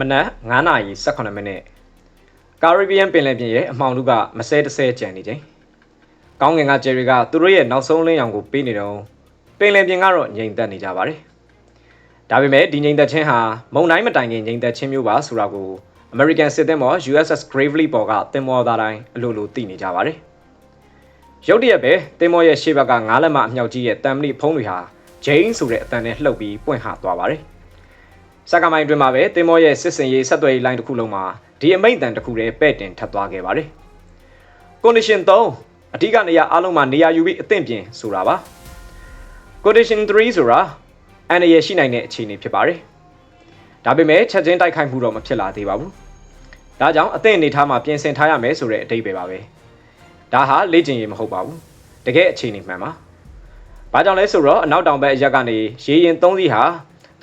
မနက်9:18မိနစ်ကာရစ်ဘီယန်ပင်လယ်ပြင်ရဲ့အမှောင်ထုကမဆဲတဆဲကြံနေချိန်ကောင်းကင်ကဂျယ်ရီကသူတို့ရဲ့နောက်ဆုံးလင်းရောင်ကိုပေးနေတော့ပင်လယ်ပြင်ကတော့ငြိမ်သက်နေကြပါတယ်ဒါပေမဲ့ဒီငြိမ်သက်ခြင်းဟာမုံတိုင်းမတိုင်ခင်ငြိမ်သက်ခြင်းမျိုးပါဆိုတာကို American စစ်သင်္ဘော USS Gravely ပေါ်ကသင်္ဘောသားတိုင်းအလိုလိုသိနေကြပါတယ်ရုတ်တရက်ပဲသင်္ဘောရဲ့ရှေ့ဘက်ကငားလက်မအမြောက်ကြီးရဲ့တမ်မလီဖုံးတွေဟာဂျိန်းဆိုတဲ့အတန်နဲ့လှုပ်ပြီးပွင့်ဟသွားပါတယ် စကားမိုင်းတွင်မှာပဲတင်မောရဲ့စစ်စင်ရေးဆက်သွယ်ရေးလိုင်းတစ်ခုလုံးမှာဒီအမိန့်တန်တစ်ခုတည်းပဲ့တင်ထပ်သွားခဲ့ပါတယ်။ condition 3အဓိကနေရာအားလုံးမှာနေရာယူပြီးအသင့်ပြင်ဆိုတာပါ။ condition 3ဆိုတာအန္တရာယ်ရှိနိုင်တဲ့အခြေအနေဖြစ်ပါတယ်။ဒါပေမဲ့ချက်ချင်းတိုက်ခိုက်မှုတော့မဖြစ်လာသေးပါဘူး။ဒါကြောင့်အသင့်အနေထားမှာပြင်ဆင်ထားရမယ်ဆိုတဲ့အဓိပ္ပာယ်ပါပဲ။ဒါဟာလေ့ကျင့်ရေးမဟုတ်ပါဘူး။တကယ်အခြေအနေမှန်ပါ။ဘာကြောင့်လဲဆိုတော့အနောက်တောင်ဘက်အရက်ကနေရေရင်၃စီးဟာ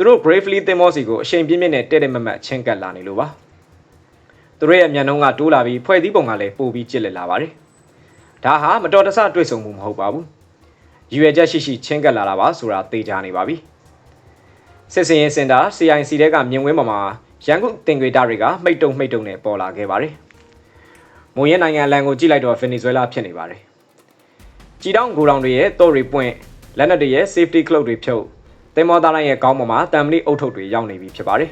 သူတို့ Gravely သင်္ဘောစီကိုအချိန်ပြင်းပြင်းနဲ့တဲ့တဲ့မမတ်ချင်းကပ်လာနေလို့ပါသူတို့ရဲ့မျက်နှုံးကတိုးလာပြီးဖွဲ့စည်းပုံကလည်းပိုပြီးကျစ်လက်လာပါတယ်ဒါဟာမတော်တဆတွေ့ဆုံမှုမဟုတ်ပါဘူးရည်ရွယ်ချက်ရှိရှိချင်းကပ်လာတာပါဆိုတာသိကြနေပါပြီစစ်စင်ရင်စင်တာ CIC တဲကမြင်ကွင်းပေါ်မှာရန်ကုန်တင်ကြွေတာတွေကမှိတ်တုံမှိတ်တုံနဲ့ပေါ်လာခဲ့ပါတယ်မွန်ရဲနိုင်ငံအလံကိုကြည့်လိုက်တော့ဗင်နီဇွဲလားဖြစ်နေပါတယ်ကြည်တောင်ဂိုတောင်တွေရဲ့တော့ရီပွင့်လက်နက်တွေရဲ့ safety cloak တွေဖြုတ် တင်မောသားလိုင်းရဲ့ကောင်းပေါ်မှာတမ်မလီအုတ်ထုတ်တွေရောက်နေပြီဖြစ်ပါတယ်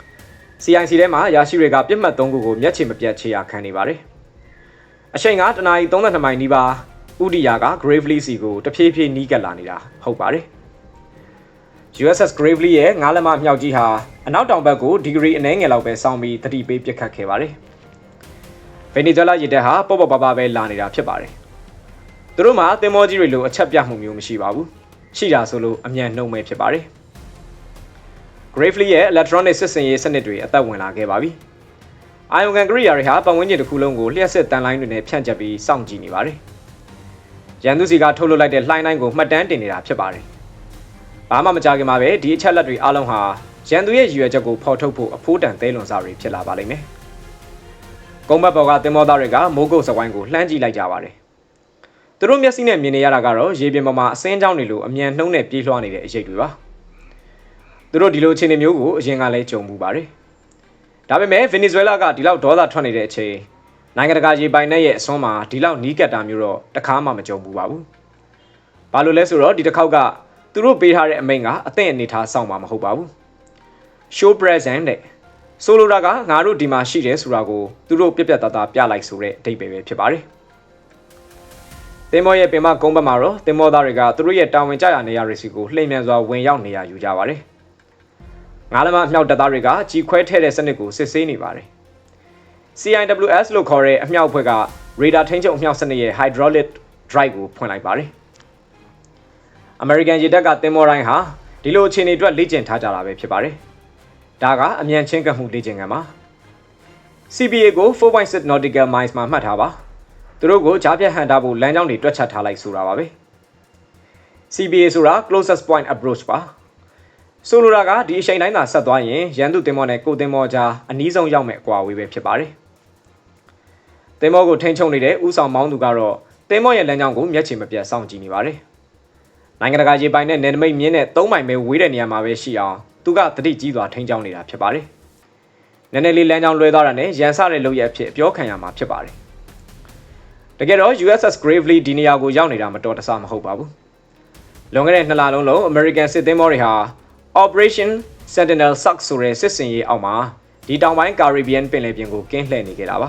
။ CIC ထဲမှာရာရှိတွေကပြစ်မှတ်၃ခုကိုမျက်ခြေမပြတ်ခြေရာခံနေပါတယ်။အချိန်ကတနာရီ32မိုင်နီးပါးဥဒီယာက Gravely Sea ကိုတဖြည်းဖြည်းနီးကပ်လာနေတာဟုတ်ပါတယ်။ USS Gravely ရဲ့ငါးလက်မမြောက်ကြီးဟာအနောက်တောင်ဘက်ကိုဒီဂရီအနည်းငယ်လောက်ပဲစောင်းပြီးတတိပေးပစ်ခတ်ခဲ့ပါတယ်။ဗင်နီဇွဲလားရစ်တက်ဟာပေါ့ပေါ့ပါပါပဲလာနေတာဖြစ်ပါတယ်။သူတို့မှာသင်္ဘောကြီးတွေလိုအချက်ပြမှုမျိုးမရှိပါဘူး။ ရှိတာဆိုလို့အမြန်နှုံမဲ့ဖြစ်ပါတယ်။ Gravely ရဲ့ electronic စစ်စင်ရေးစနစ်တွေအသက်ဝင်လာခဲ့ပါပြီ။ Ion Gun ကရိယာတွေဟာပတ်ဝန်းကျင်တစ်ခုလုံးကိုလျှက်စစ်တန်လိုင်းတွေနဲ့ဖြန့်ကျက်ပြီးစောင့်ကြည့်နေပါတယ်။ရန်သူစီကထုတ်လွှတ်လိုက်တဲ့လှိုင်းတိုင်းကိုမှတ်တမ်းတင်နေတာဖြစ်ပါတယ်။ဘာမှမကြခင်မှာပဲဒီအချက်လက်တွေအားလုံးဟာရန်သူရဲ့ရည်ရွယ်ချက်ကိုဖော်ထုတ်ဖို့အဖိုးတန်သဲလွန်စားတွေဖြစ်လာပါလိမ့်မယ်။ကုန်းဘက်ပေါ်ကတင်မောသားတွေကမိုးကုတ်စဝိုင်းကိုလှမ်းကြည့်လိုက်ကြပါတယ်။ သူတို့မျက်စိနဲ့မြင်နေရတာကတော့ရေပြင်ပေါ်မှာအစင်းကြောင်းတွေလိုအမြန်နှုံးနဲ့ပြေးလွှားနေတဲ့အရေးတွေပါသူတို့ဒီလိုအခြေအနေမျိုးကိုအရင်ကလည်းကြုံမှုပါတယ်ဒါပေမဲ့ဗင်နီဇွဲလားကဒီလောက်ဒေါသထွက်နေတဲ့အချိန်နိုင်ငံတကာရေပိုင်နယ်ရဲ့အစွန်းမှာဒီလောက်နီးကပ်တာမျိုးတော့တခါမှမကြုံဘူးပါဘူးဘာလို့လဲဆိုတော့ဒီတစ်ခေါက်ကသူတို့ပေးထားတဲ့အမိန့်ကအသင့်အနေထားစောင့်မှာမဟုတ်ပါဘူး show present တဲ့ဆိုလိုတာကငါတို့ဒီမှာရှိတယ်ဆိုတာကိုသူတို့ပြက်ပြက်သားသားပြလိုက်ဆိုတဲ့အဓိပ္ပာယ်ပဲဖြစ်ပါတယ် သင်္ဘောရဲ့ပင်မကုန်းဘက်မှာတော့သင်္ဘောသားတွေကသူတို့ရဲ့တာဝန်ကျရာနေရာတွေစီကိုလှိမ့်မြန်စွာဝင်ရောက်နေရယူကြပါတယ်။ငါးလမအမြောက်တပ်သားတွေကကြီးခွဲထဲတဲ့စနစ်ကိုစစ်ဆေးနေပါတယ်။ CIWS လို့ခေါ်တဲ့အမြောက်ဖွဲ့က radar ထိန်းချုပ်အမြောက်စနစ်ရဲ့ hydraulic drive ကိုဖွင့်လိုက်ပါတယ်။ American ရေတပ်ကသင်္ဘောတိုင်းဟာဒီလိုအခြေအနေအတွက်လေ့ကျင့်ထားကြတာပဲဖြစ်ပါတယ်။ဒါကအမြန်ချင်းကပ်မှုလေ့ကျင့်ခန်းပါ။ CPA ကို4.6 nautical miles မှာမှတ်ထားပါ။ သူတို့ကိုကြားပြတ်ဟန်တာဖို့လမ်းကြောင်းတွေတွက်ချက်ထားလိုက်ဆိုတာပါပဲ CBA ဆိုတာ closest point approach ပါဆိုလိုတာကဒီအချိန်တိုင်းသာဆက်သွားရင်ရန်သူတင်မောနဲ့ကိုတင်မောကြားအနည်းဆုံးရောက်မဲ့အကွာအဝေးပဲဖြစ်ပါတယ်တင်မောကိုထိန်းချုပ်နေတဲ့ဥဆောင်မောင်းသူကတော့တင်မောရဲ့လမ်းကြောင်းကိုမျက်ခြေမပြတ်စောင့်ကြည့်နေပါတယ်နိုင်ငံတကာရေပိုင်နဲ့နယ်နိမိတ်မြင်းနဲ့၃မိုင်ပဲဝေးတဲ့နေရာမှာပဲရှိအောင်သူကတတိကြီးစွာထိန်းကျောင်းနေတာဖြစ်ပါတယ်နည်းနည်းလေးလမ်းကြောင်းလွဲသွားတာနဲ့ရန်ဆတဲ့လုပ်ရအဖြစ်အပြောခံရမှာဖြစ်ပါတယ် တကယ်တော့ USS Gravely ဒီနေရာကိုရောက်နေတာမတော်တဆမဟုတ်ပါဘူးလွန်ခဲ့တဲ့နှစ်လလုံးလုံး American စစ်သင်္ဘောတွေဟာ Operation Sentinel Suck ဆိုတဲ့စစ်စင်ရေးအောက်မှာဒီတောင်ပိုင်း Caribbean ပင်လယ်ပြင်ကိုကင်းလှည့်နေခဲ့တာပါ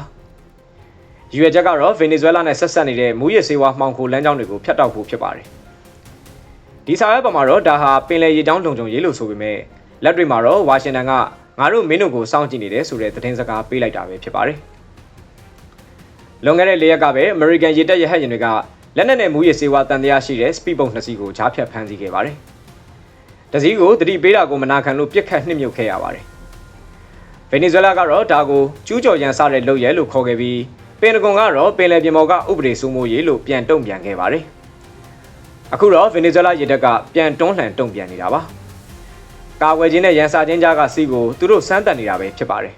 ။ရွေချက်ကတော့ Venezuela နဲ့ဆက်ဆက်နေတဲ့မူရစ်ဆေးဝါးမှောင်ခိုလမ်းကြောင်းတွေကိုဖျက်တောက်ဖို့ဖြစ်ပါတယ်။ဒီစာရွက်ပေါ်မှာတော့ဒါဟာပင်လယ်ရေကြောင်းလုံခြုံရေးလို့ဆိုပေမဲ့လက်တွေ့မှာတော့ဝါရှင်တန်ကငါတို့မင်းတို့ကိုစောင့်ကြည့်နေတယ်ဆိုတဲ့သတင်းစကားပေးလိုက်တာပဲဖြစ်ပါတယ်။ လွန်ခဲ့တဲ့၄ရက်ကပဲ American ရေတပ်ရဟတ်ယာဉ်တွေကလက်နက်နဲ့မူရစ်စေဝါတန်တရားရှိတဲ့ speedboat နှစ်စီးကိုကြားဖြတ်ဖမ်းဆီးခဲ့ပါတယ်။တစည်းကိုတတိပေးတာကိုမနာခံလို့ပြစ်ခတ်နှိမ့်မြုပ်ခဲ့ရပါတယ်။ဗင်နီဇွဲလားကတော့ဒါကိုကျူးကျော်ရန်စတဲ့လုပ်ရဲလို့ခေါ်ခဲ့ပြီးပင်တဂွန်ကတော့ပင်လယ်ပြင်ပေါ်ကဥပဒေစိုးမိုးရေးလို့ပြန်တုံ့ပြန်ခဲ့ပါတယ်။အခုတော့ဗင်နီဇွဲလားရေတပ်ကပြန်တွန်းလှန်တုံ့ပြန်နေတာပါ။ကာဝယ်ခြင်းနဲ့ရန်စာခြင်းကြားကစီးကိုသူတို့စမ်းသပ်နေတာပဲဖြစ်ပါတယ်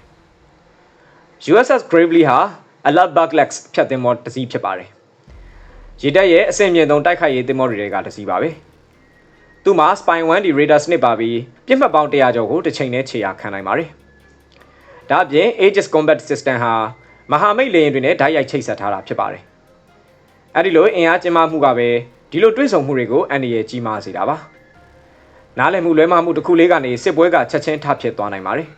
။ USS Gravely ဟာ အလတ်ဘက်လက်စ်ဖြတ်သင်္ဘောတစ်စီးဖြစ်ပါတယ်။ရေတပ်ရဲ့အဆင့်မြင့်ဆုံးတိုက်ခိုက်ရေးသင်္ဘောတွေကတစ်စီးပါပဲ။သူ့မှာ Spy 1D radar စနစ်ပါပြီးပြစ်မှတ်ပေါင်း100ကျော်ကိုတစ်ချိန်နဲ့ခြေရာခံနိုင်ပါတယ်ဒါအပြင် Aegis Combat System ဟာမဟာမိတ်လေယာဉ်တွေနဲ့ဓာတ်ရိုက်ချိတ်ဆက်ထားတာဖြစ်ပါတယ်။အဲဒီလိုအင်အားကျင်းပမှုကပဲဒီလိုတွဲဆောင်မှုတွေကိုအန်ဒီရဲ့ကြီးမားစေတာပါ။နားလည်မှုလွဲမှားမှုတစ်ခုလေးကနေစစ်ပွဲကချက်ချင်းထဖြစ်သွားနိုင်ပါတယ်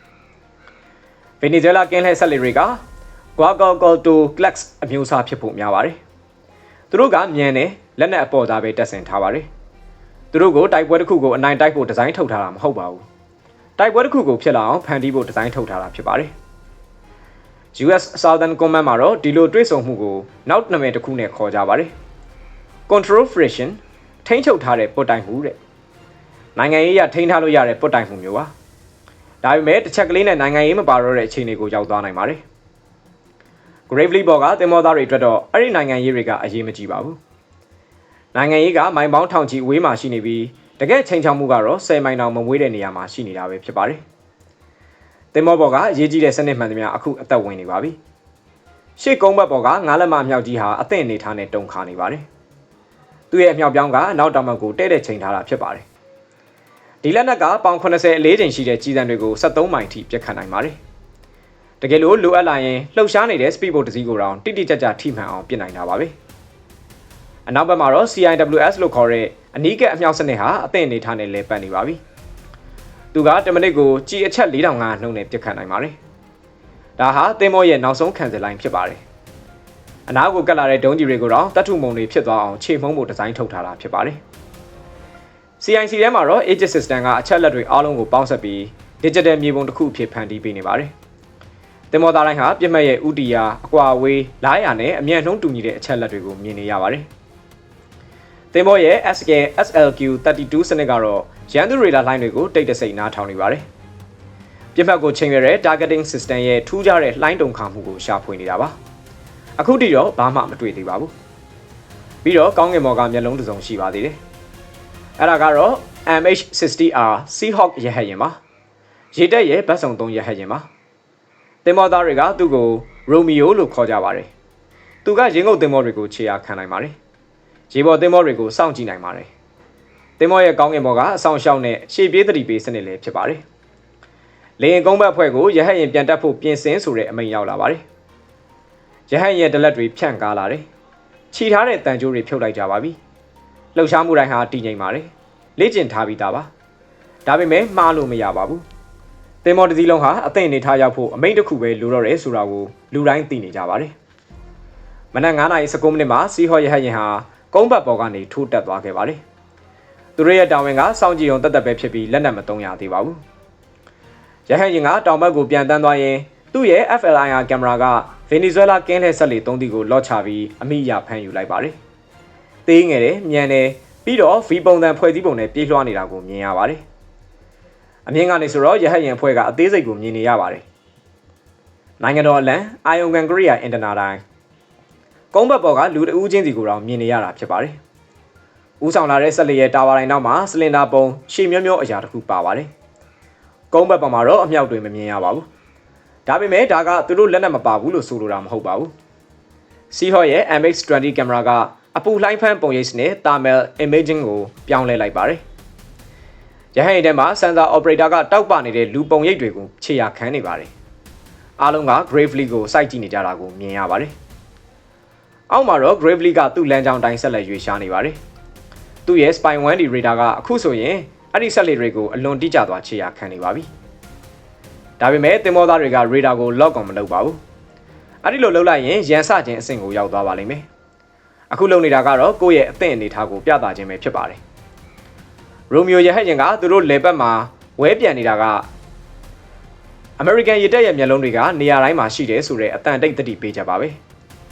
။ဗင်နီဇွဲလားကင်းလှည့်ဆက်လေတွေက Guadalcanal Clax အမျိုးအစားဖြစ်ဖို့များပါတယ်။သူတို့ကမြန်တယ်လက်နက်အပေါ်သားပဲတက်ဆင်ထားပါတယ်။သူတို့ကိုတိုက်ပွဲတစ်ခုကိုအနိုင်တိုက်ဖို့ဒီဇိုင်းထုတ်ထားတာမဟုတ်ပါဘူး။တိုက်ပွဲတစ်ခုကိုဖြစ်လာအောင်ဖန်တီးဖို့ဒီဇိုင်းထုတ်ထားတာဖြစ်ပါတယ်။ US Southern Command မှာတော့ဒီလိုတွေးဆုံမှုကိုနောက်နာမည်တစ်ခုနဲ့ခေါ်ကြပါတယ်။ Control Friction ထိန်းချုပ်ထားတဲ့ပုတ်တိုင်မှုတဲ့။နိုင်ငံရေးအရထိန်းထားလို့ရတဲ့ပုတ်တိုင်မှုမျိုးပါ။ဒါပေမဲ့တစ်ချက်ကလေးနဲ့နိုင်ငံရေးမပါတော့တဲ့အခြေအနေကိုရောက်သွားနိုင်ပါတယ်။ Gravely ဘော်ကတင်မောသားတွေအတွက်တော့အဲ့ဒီနိုင်ငံရေးတွေကအရေးမကြီးပါဘူး။နိုင်ငံရေးကမိုင်ပေါင်းထောင်ချီအဝေးမှာရှိနေပြီးတကယ်ချိန်ချောက်မှုကတော့10မိုင်တောင်မဝေးတဲ့နေရာမှာရှိနေတာပဲဖြစ်ပါတယ်။တင်မောဘော်ကအရေးကြီးတဲ့စနစ်မှန်သမျှအခုအသက်ဝင်နေပါပြီ။ရှေ့ကုန်းဘက်ဘော်ကငါးလက်မအမြောက်ကြီးဟာအသင့်အနေထားနဲ့တုံခါနေပါတယ်။သူ့ရဲ့အမြောက်ပြောင်းကအနောက်တောင်ဘက်ကိုတဲ့တဲ့ချိန်ထားတာဖြစ်ပါတယ်။ဒီလက်နက်ကပေါင်80အလေးချိန်ရှိတဲ့ကြီးစံတွေကို73မိုင်ထိပြတ်ခတ်နိုင်ပါတယ်။ တကယ်လို့လိုအပ်လာရင်လှုပ်ရှားနေတဲ့ speed boat တစ်စီးကိုတောင်တိတိကျကျထိမှန်အောင်ပြင်နိုင်တာပါပဲ။အနောက်ဘက်မှာတော့ CIWS လို့ခေါ်တဲ့အနီးကပ်အမြောက်စနစ်ဟာအသင့်အနေထားနဲ့လဲပတ်နေပါပြီ။သူကတမိနစ်ကိုကြီးအချက်4500နှုန်းနဲ့ပြတ်ခတ်နိုင်ပါတယ်။ဒါဟာသင်္ဘောရဲ့နောက်ဆုံးခံစစ်လိုင်းဖြစ်ပါတယ်။အနားကိုကတ်လာတဲ့ဒုံးကြီးတွေကိုတော့တတ်ထုမုံတွေဖြစ်သွားအောင်ခြေမှုံးဖို့ဒီဇိုင်းထုတ်ထားတာဖြစ်ပါတယ်။ CIC ထဲမှာတော့ Aegis System ကအချက်လက်တွေအားလုံးကိုပေါင်းစပ်ပြီး digital မြေပုံတစ်ခုအဖြစ်ဖန်တီးပေးနေပါတယ်။ တင်မောသားတိုင်းဟာပြစ်မှတ်ရဲ့ဥတီယာအကွာအဝေးလားရနဲ့အမြန်နှုံးတူညီတဲ့အချက်လက်တွေကိုမြင်နေရပါတယ်။တင်မောရဲ့ SK SLQ 32စနစ်ကတော့ရန်သူရေလာလိုင်းတွေကိုတိတ်တဆိတ်နားထောင်နေပါတယ်။ပြစ်မှတ်ကိုချိန်ရတဲ့ targeting system ရဲ့ထူးခြားတဲ့လှိုင်းတုံခါမှုကိုရှာဖွေနေတာပါ။အခုထိတော့ဘာမှမတွေ့သေးပါဘူး။ပြီးတော့ကောင်းကင်ဘော်ကမျက်လုံးတစ်စုံရှိပါသေးတယ်။အဲ့ဒါကတော့ MH60R Seahawk ရဟတ်ယာဉ်ပါ။ရေတက်ရဲ့ဗတ်စုံ3ရဟတ်ယာဉ်ပါ။ တင်မောသားတွေကသူ့ကို Romeo လို့ခေါ်ကြပါတယ်။သူကရင်းငုပ်တင်မောတွေကိုခြေရာခံနိုင်ပါတယ်။ရေပေါ်တင်မောတွေကိုစောင့်ကြည့်နိုင်ပါတယ်။တင်မောရဲ့ကောင်းကင်ဘော်ကအဆောင်ရှောက်နဲ့ရှေ့ပြေးသတိပေးစနစ်လည်းဖြစ်ပါတယ်။လေရင်ကုန်းဘက်ဖွဲ့ကိုရဟတ်ယာဉ်ပြန်တက်ဖို့ပြင်ဆင်ဆိုတဲ့အမိန့်ရောက်လာပါတယ်။ရဟတ်ယာဉ်ရဲ့ဒလက်တွေဖြန့်ကားလာတယ်။ခြိထားတဲ့တန်ကြိုးတွေဖြုတ်လိုက်ကြပါပြီ။လှုပ်ရှားမှုတိုင်းဟာတည်ငြိမ်ပါတယ်။လေ့ကျင့်ထားပြီးသားပါ။ဒါပေမဲ့မှားလို့မရပါဘူး။ တင်မော်တစ်စီးလုံးဟာအသင့်အနေထားရောက်ဖို့အမိန့်တစ်ခုပဲလိုတော့တယ်ဆိုတာကိုလူတိုင်းသိနေကြပါတယ်။မနက်9:19မိနစ်မှာစီဟော့ရဟတ်ယာဉ်ဟာကုန်းဘတ်ပေါ်ကနေထိုးတက်သွားခဲ့ပါတယ်။သူတို့ရဲ့တာဝန်ကစောင့်ကြည့်ုံတက်တက်ပဲဖြစ်ပြီးလက်နက်မသုံးရသေးပါဘူး။ရဟတ်ယာဉ်ကတောင်ဘက်ကိုပြန်တန်းသွားရင်သူ့ရဲ့ FLIR ကင်မရာကဗင်နီဇွဲလားကင်းလှည့်ဆက်လေ၃တီကိုလော့ချပြီးအမိအယဖမ်းယူလိုက်ပါတယ်။သေးငယ်တယ်မြန်တယ်ပြီးတော့ V ပုံစံဖွဲ့စည်းပုံနဲ့ပြေးလွှားနေတာကိုမြင်ရပါတယ်။ အမြင်ကနေဆိုတော့ရဟတ်ယာဉ်ဖွဲ့ကအသေးစိတ်ကိုမြင်နေရပါတယ်။နိုင်ငံတော်အလံအာယုံကန်ကရိယာအင်တနာတိုင်းကုန်းဘက်ပေါ်ကလူတဦးချင်းစီကိုတော့မြင်နေရတာဖြစ်ပါတယ်။ဦးဆောင်လာတဲ့ဆက်လက်ရဲ့တာဝါတိုင်းနောက်မှာစလင်ဒါပုံရှေ့မျောမျောအရာတစ်ခုပါပါတယ်။ကုန်းဘက်ပေါ်မှာတော့အမြောက်တွေမမြင်ရပါဘူး။ဒါပေမဲ့ဒါကသူတို့လက်နက်မပါဘူးလို့ဆိုလိုတာမဟုတ်ပါဘူး။ Seahawk ရဲ့ MX20 ကင်မရာကအပူလှိုင်းဖမ်းပုံရိပ်စနစ် thermal imaging ကိုပြောင်းလဲလိုက်ပါတယ်။ ရဟန်းရင်ထဲမှာ sensor operator ကတောက်ပနေတဲ့လူပုံရိပ်တွေကိုခြေရာခံနေပါတယ်။အားလုံးက gravely ကိုစိုက်ကြည့်နေကြတာကိုမြင်ရပါတယ်။အောက်မှာတော့ gravely ကသူ့လမ်းကြောင်းတိုင်းဆက်လက်ရွေ့ရှားနေပါတယ်။သူ့ရဲ့ spy 1D radar ကအခုဆိုရင်အဲ့ဒီဆက်လေတွေကိုအလွန်တိကျသွားခြေရာခံနေပါပြီ။ဒါပေမဲ့တင်မောသားတွေက radar ကို lock အောင်မလုပ်ပါဘူး။အဲ့ဒီလိုလုပ်လိုက်ရင်ရန်စခြင်းအဆင့်ကိုရောက်သွားပါလိမ့်မယ်။အခုလုပ်နေတာကတော့ကိုယ့်ရဲ့အသင့်အနေထားကိုပြသခြင်းပဲဖြစ်ပါတယ်။ ရိုမီယိုရဟတ်ရင်ကသူတို့လေဘက်မှာဝဲပြန်နေတာကအမေရိကန်ရေတပ်ရဲ့မျက်လုံးတွေကနေရာတိုင်းမှာရှိတယ်ဆိုတဲ့အတန်တိတ်တတိပေးကြပါပဲ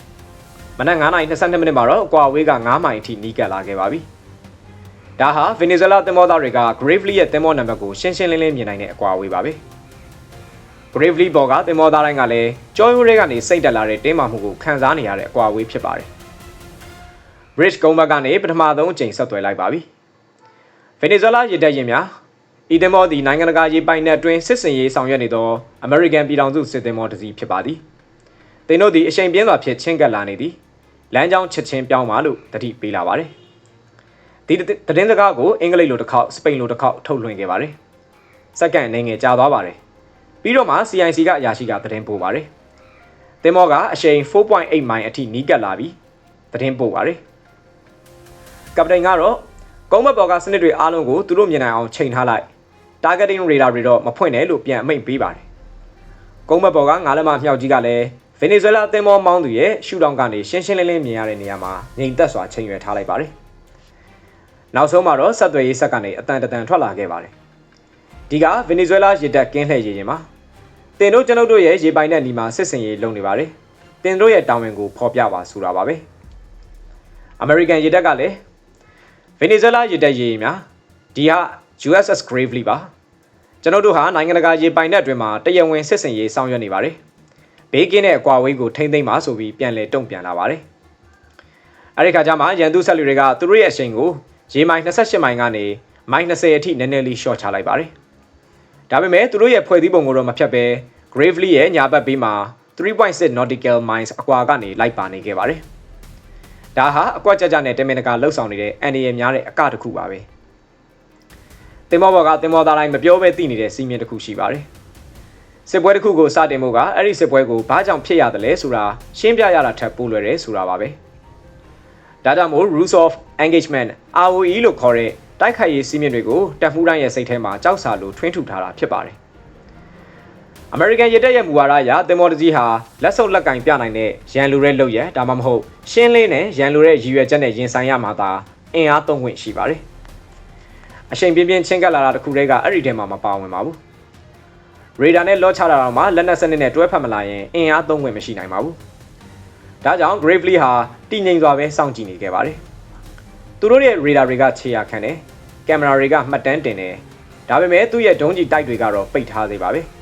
။မနက်9:22မိနစ်မှာတော့အကွာဝေးက9မိုင်အထိနီးကပ်လာခဲ့ပါပြီ။ဒါဟာဗင်နီဇွဲလားသင်္ဘောသားတွေက Gravely ရဲ့သင်္ဘောနံပါတ်ကိုရှင်းရှင်းလင်းလင်းမြင်နိုင်တဲ့အကွာဝေးပါပဲ။ Gravely ဘော်ကသင်္ဘောသားတိုင်းကလည်းကြောရိုးတွေကနေစိတ်တက်လာတဲ့တင်းမာမှုကိုခံစားနေရတဲ့အကွာဝေးဖြစ်ပါတယ်။ Bridge ကုန်းဘက်ကနေပထမဆုံးအကြိမ်ဆက်သွယ်လိုက်ပါပြီ။ ဗင်နီဇွဲလားရေတပ်ရင်များဤသင်္ဘောသည်နိုင်ငံတကာရေပိုင်နက်တွင်စစ်စင်ရေးဆောင်ရွက်နေသောအမေရိကန်ပြည်ထောင်စုစစ်သင်္ဘောတစ်စီးဖြစ်ပါသည်။သင်တို့သည်အရှိန်ပြင်းစွာဖြင့်ချင်းကပ်လာနေသည်။လမ်းကြောင်းချက်ချင်းပြောင်းပါလို့တတိပေးလာပါတယ်။ဒီသတင်းစကားကိုအင်္ဂလိပ်လိုတစ်ခေါက်စပိန်လိုတစ်ခေါက်ထုတ်လွှင့်ခဲ့ပါတယ်။စက္ကန့်အနေငယ်ကြာသွားပါတယ်။ပြီးတော့မှ CIC ကအရာရှိကသတင်းပို့ပါတယ်။တင်မောကအရှိန်4.8မိုင်အထိနီးကပ်လာပြီးသတင်းပို့ပါတယ်။ကပတိန်ကတော့ ကုန်းဘက်ပေါ်ကစနစ်တွေအားလုံးကိုသူတို့မြင်နိုင်အောင်ချိန်ထားလိုက်။ targeting radar တွေတော့မဖွင့်နဲ့လို့ပြန်အမိန့်ပေးပါတယ်။ကုန်းဘက်ပေါ်ကငါးလက်မမြောက်ကြီးကလည်းဗင်နီဇွဲလားတင်မောမောင်းသူရဲ့ရှူတောင်ကနေရှင်းရှင်းလင်းလင်းမြင်ရတဲ့နေရာမှာငြိမ်သက်စွာချိန်ရွယ်ထားလိုက်ပါတယ်။နောက်ဆုံးမှာတော့ဆက်သွယ်ရေးဆက်ကနေအတန်တန်ထွက်လာခဲ့ပါတယ်။ဒီကဗင်နီဇွဲလားရေတပ်ကင်းလှည့်ရေရင်မှာတင်တို့ကျွန်ုပ်တို့ရဲ့ရေပိုင်တဲ့နီမှာစစ်စင်ရေးလုပ်နေပါတယ်။တင်တို့ရဲ့တာဝန်ကိုဖော်ပြပါဆိုတာပါပဲ။ American ရေတပ်ကလည်း ဗင်နီဇွဲလားရေတပ်ရေရင်များဒီဟာ USS Gravely ပါ။ကျွန်ုပ်တို့ဟာနိုင်ငံတကာရေပိုင်တဲ့အတွင်းမှာတရဝင်းစစ်စင်ရေးဆောင်ရွက်နေပါတယ်။ဘေးကင်းတဲ့အကွာဝေးကိုထိမ့်သိမ်းပါဆိုပြီးပြန်လည်တုံ့ပြန်လာပါတယ်။အဲဒီခါကျမှရန်သူဆက်လူတွေကသူတို့ရဲ့အရှိန်ကိုရေမိုင်28မိုင်ကနေမိုင်20အထိနည်းနည်းလေးရှော့ချလိုက်ပါတယ်။ဒါပေမဲ့သူတို့ရဲ့ဖွဲ့စည်းပုံကိုတော့မဖြတ်ဘဲ Gravely ရဲ့ညာဘက်ဘေးမှာ3.6 nautical miles အကွာကနေလိုက်ပါနေခဲ့ပါတယ်။ ဒါဟာအကွက်ကြကြနဲ့တမင်တကာလှုပ်ဆောင်နေတဲ့အန်ဒီရများတဲ့အကတစ်ခုပါပဲ။တင်မောဘော်ကတင်မောသားတိုင်းမပြောဘဲသိနေတဲ့စီးမြင်တစ်ခုရှိပါတယ်။စစ်ပွဲတစ်ခုကိုစတင်ဖို့ကအဲ့ဒီစစ်ပွဲကိုဘာကြောင့်ဖြစ်ရတယ်လဲဆိုတာရှင်းပြရတာထက်ပိုလွယ်တယ်ဆိုတာပါပဲ။ဒါကြောင့်မို့ rules of engagement ROE လို့ခေါ်တဲ့တိုက်ခိုက်ရေးစီးမြင်တွေကိုတပ်မှုတိုင်းရဲ့စိတ်ထဲမှာကြောက်စာလိုထွင်းထူထားတာဖြစ်ပါတယ်။ American ရတက်ရဲ့မူဝါဒအရတင်မော်တကြီးဟာလက်စုပ်လက်ကင်ပြနိုင်တဲ့ရန်လူရဲလုပ်ရဲဒါမှမဟုတ်ရှင်းလင်းတဲ့ရန်လူရဲရည်ရွယ်ချက်နဲ့ရင်ဆိုင်ရမှာသာအင်အားသုံးခွင့်ရှိပါတယ်။အချိန်ပြင်းပြင်းချင်းကပ်လာတာတခုတည်းကအဲ့ဒီထဲမှာမပါဝင်ပါဘူး။ရေဒါနဲ့လော့ချတာတော့မှလက်နက်စနစ်နဲ့တွဲဖက်မလာရင်အင်အားသုံးခွင့်မရှိနိုင်ပါဘူး။ဒါကြောင့် Gravely ဟာတည်ငြိမ်စွာပဲစောင့်ကြည့်နေခဲ့ပါတယ်။သူတို့ရဲ့ radar တွေကခြေရခံတယ်။ကင်မရာတွေကမှတ်တမ်းတင်တယ်။ဒါပေမဲ့သူ့ရဲ့ဒုံးကျည်တိုက်တွေကတော့ပိတ်ထားသေးပါပဲ။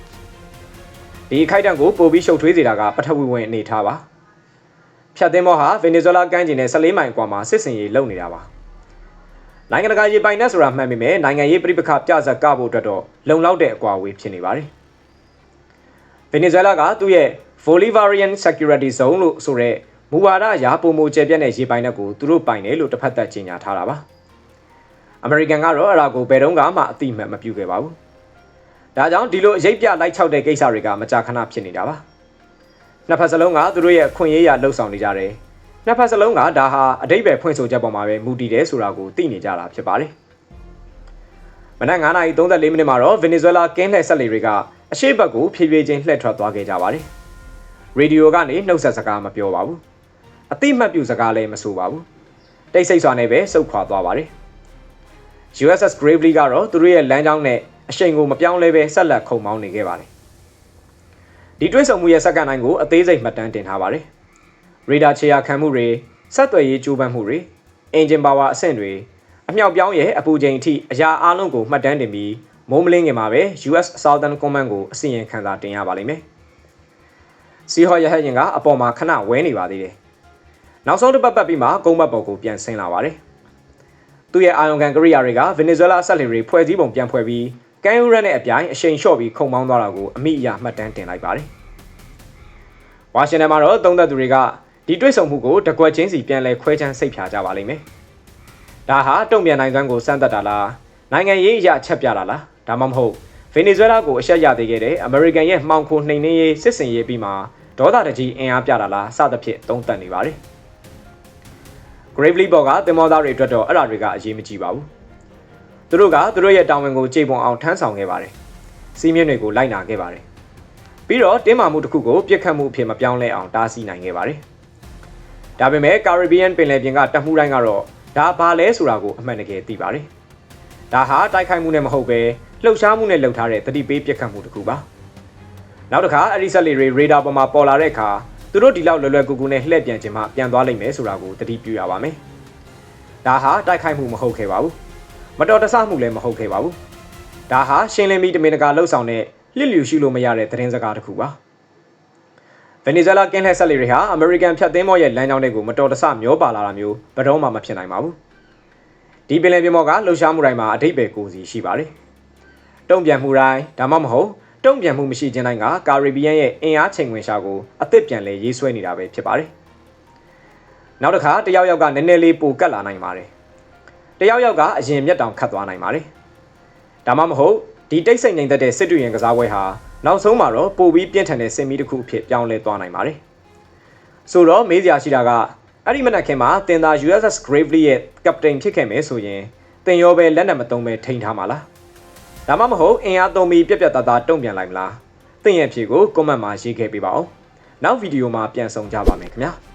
ဒီခိုက်တန့်ကိုပိုပြီးရှုပ်ထွေးစေတာကပထဝီဝင်အနေထားပါဖြတ်သင်းမောဟာဗင်နီဇွဲလားကမ်းခြေနဲ့14မိုင်ကွာမှာစစ်စင်ရေးလုပ်နေတာပါနိုင်ငံတကာရေပိုင်နဲ့ဆိုတာမှန်ပေမဲ့နိုင်ငံရေးပြိပခပြဇက်ကဖို့အတွက်တော့လုံလောက်တဲ့အကွာအဝေးဖြစ်နေပါတယ်ဗင်နီဇွဲလားကသူ့ရဲ့ Bolivarian Security Zone လို့ဆိုတဲ့မူဝါဒရာပုံမူကျပြတ်တဲ့ရေပိုင်နဲ့ကိုသူတို့ပိုင်တယ်လို့တစ်ဖက်သက်ကြေညာထားတာပါအမေရိကန်ကတော့အရာကိုဘယ်တော့မှအတိအမှတ်မပြုခဲ့ပါဘူး ဒါကြောင့်ဒီလိုအရေးပြလိုက်ချောက်တဲ့ကိစ္စတွေကမကြာခဏဖြစ်နေတာပါနှစ်ဖက်စလုံးကသူတို့ရဲ့ခွင့်ရေးရလှုပ်ဆောင်နေကြတယ်နှစ်ဖက်စလုံးကဒါဟာအတိတ်ပဲဖွင့်ဆိုချက်ပေါ်မှာပဲမူတည်တယ်ဆိုတာကိုသိနေကြတာဖြစ်ပါတယ်မနက်9:34မိနစ်မှာတော့ဗင်နီဇွဲလားကင်းလှည့်ဆက်လေတွေကအရှိတ်ဘက်ကိုဖြည်းဖြည်းချင်းလှည့်ထွက်သွားခဲ့ကြပါတယ်ရေဒီယိုကနေနှုတ်ဆက်စကားမပြောပါဘူးအတိမတ်ပြစကားလည်းမဆိုပါဘူးတိတ်ဆိတ်စွာနဲ့ပဲစုတ်ခွာသွားပါတယ် USS Gravely ကတော့သူတို့ရဲ့လမ်းကြောင်းနဲ့ အရှိန်ကိုမပြောင်းလဲပဲဆက်လက်ခုန်မောင်းနေခဲ့ပါတယ်ဒီတွဲဆုံမှုရဲ့စက္ကန့်တိုင်းကိုအသေးစိတ်မှတ်တမ်းတင်ထားပါတယ်ရေဒါခြေရာခံမှုတွေဆက်သွယ်ရေးကြိုးပမ်းမှုတွေအင်ဂျင်ပါဝါအဆင့်တွေအမြောက်ပြောင်းရဲ့အပူချိန်အထိအရာအလုံးကိုမှတ်တမ်းတင်ပြီးမိုးမလင်းခင်မှာပဲ US Southern Command ကိုအစီရင်ခံစာတင်ရပါလိမ့်မယ်စီဟော်ရဟတ်ရင်ကအပေါ်မှာခဏဝဲနေပါသေးတယ်နောက်ဆုံးတစ်ပတ်ပတ်ပြီးမှကုန်းဘတ်ပေါ်ကိုပြန်ဆင်းလာပါတယ်သူ့ရဲ့အာယုံခံကရိယာတွေကဗင်နီဇွဲလားဆက်လင်တွေဖွဲ့စည်းပုံပြန်ဖွဲ့ပြီး ကန်ယူရက်နဲ့အပြိုင်အရှိန်လျှော့ပြီးခုံမောင်းသွားတာကိုအမိအယမှတ်တမ်းတင်လိုက်ပါတယ်။ဝါရှင်တန်မှာတော့သုံးသက်သူတွေကဒီတွေ့ဆုံမှုကိုတကွက်ချင်းစီပြန်လဲခွဲချမ်းစိတ်ဖြာကြပါလိမ့်မယ်။ဒါဟာတုံ့ပြန်နိုင်စွမ်းကိုစမ်းသပ်တာလားနိုင်ငံရေးအရာချက်ပြတာလားဒါမှမဟုတ်ဗင်နီဇွဲလားကိုအရှက်ရသေးခဲ့တဲ့အမေရိကန်ရဲ့မှောင်ခိုနှိမ်နှင်းရေးစစ်စင်ရေးပြီးမှဒေါသတကြီးအင်အားပြတာလားစသဖြင့်သုံးသပ်နေပါတယ်။ Gravely ဘော်ကတင်မောသားတွေအတွက်တော့အဲ့ဒါတွေကအရေးမကြီးပါဘူး။ သူတို့ကသူတို့ရဲ့တာဝန်ကိုကြေပွန်အောင်ထမ်းဆောင်ခဲ့ပါတယ်စီးမြင့်တွေကိုလိုက်နာခဲ့ပါတယ်ပြီးတော့တင်းမာမှုတစ်ခုကိုပြစ်ခတ်မှုအဖြစ်မပြောင်းလဲအောင်တားဆီးနိုင်ခဲ့ပါတယ်ဒါပေမဲ့ကာရစ်ဘီယန်ပင်လယ်ပြင်ကတပ်မှုတိုင်းကတော့ဒါဘာလဲဆိုတာကိုအမှန်တကယ်သိပါတယ်ဒါဟာတိုက်ခိုက်မှုနဲ့မဟုတ်ပဲလှုပ်ရှားမှုနဲ့လှုပ်ထားတဲ့တတိပေးပြစ်ခတ်မှုတစ်ခုပါနောက်တစ်ခါအရီဆက်လီတွေရေဒါပေါ်မှာပေါ်လာတဲ့အခါသူတို့ဒီလောက်လွယ်လွယ်ကူကူနဲ့လှည့်ပြန်ခြင်းမှပြန်သွားလိမ့်မယ်ဆိုတာကိုတတိပြုရပါမယ်ဒါဟာတိုက်ခိုက်မှုမဟုတ်ခဲ့ပါဘူး မတော်တဆမှုလည်းမဟုတ်ခဲ့ပါဘူး။ဒါဟာရှင်းလင်းပြီးတမင်တကာလှုပ်ဆောင်တဲ့လစ်လျူရှိလို့မရတဲ့သတင်းစကားတစ်ခုပါ။ဗင်နီဇွဲလားကင်းလှည့်ဆက်လေတွေဟာအမေရိကန်ဖြတ်သင်းမော့ရဲ့လမ်းကြောင်းတွေကိုမတော်တဆမျောပါလာတာမျိုးဘယ်တော့မှမဖြစ်နိုင်ပါဘူး။ဒီပင်လယ်ပြင်မော့ကလှုပ်ရှားမှုတိုင်းမှာအထိပ္ပယ်ကိုစီရှိပါတယ်။တုံ့ပြန်မှုတိုင်းဒါမှမဟုတ်တုံ့ပြန်မှုမရှိခြင်းတိုင်းကကာရစ်ဘီယန်ရဲ့အင်အားချိန်ဝင်ရှာကိုအသစ်ပြန်လဲရေးဆွဲနေတာပဲဖြစ်ပါတယ်။နောက်တစ်ခါတယောက်ယောက်ကနည်းနည်းလေးပိုကတ်လာနိုင်ပါတယ်။ တယောက်ယောက်ကအရင်မျက်တောင်ခတ်သွားနိုင်ပါတယ်။ဒါမှမဟုတ်ဒီတိတ်ဆိတ်ငိမ်သက်တဲ့စစ်တူရင်ကစားပွဲဟာနောက်ဆုံးမှာတော့ပိုပြီးပြင်းထန်တဲ့စင်မီတစ်ခုအဖြစ်ပြောင်းလဲသွားနိုင်ပါတယ်ဆိုတော့မေးစရာရှိတာကအဲ့ဒီမနက်ခင်းမှာတင်သာ USS Gravely ရဲ့ captain ဖြစ်ခဲ့မယ်ဆိုရင်တင်ရောပဲလက်နက်မသုံးပဲထိန်းထားမှာလားဒါမှမဟုတ်အင်အားသုံးပြီးပြက်ပြက်သားသားတုံ့ပြန်လိုက်မလားတင်ရဲ့အဖြေကို comment မှာရေးခဲ့ပေးပါဦးနောက်ဗီဒီယိုမှာပြန်ဆောင်ကြပါမယ်ခင်ဗျာ